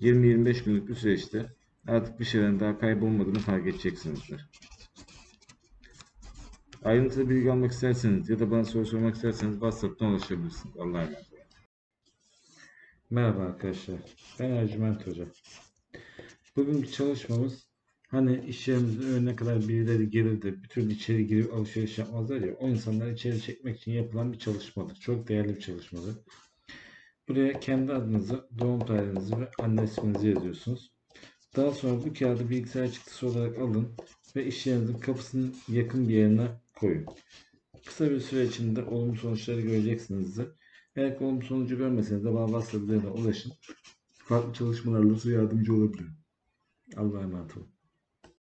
20-25 günlük bir süreçte artık bir şeylerin daha kaybolmadığını fark edeceksinizdir. Ayrıntılı bilgi almak isterseniz ya da bana soru sormak isterseniz WhatsApp'tan ulaşabilirsiniz. Allah'a emanet olun. Merhaba arkadaşlar. Ben Ercüment Hoca. Bugünkü çalışmamız hani iş yerimizin önüne kadar birileri gelir de bütün içeri girip alışveriş yapmazlar ya o insanları içeri çekmek için yapılan bir çalışmadır. Çok değerli bir çalışmadır. Buraya kendi adınızı, doğum tarihinizi ve anne isminizi yazıyorsunuz. Daha sonra bu kağıdı bilgisayar çıktısı olarak alın ve iş yerinizin kapısının yakın bir yerine koyun. Kısa bir süre içinde olumlu sonuçları göreceksinizdir. Eğer ki olumlu sonucu görmeseniz de bana WhatsApp ulaşın. Farklı çalışmalarla size yardımcı olabilirim. Allah'a emanet olun.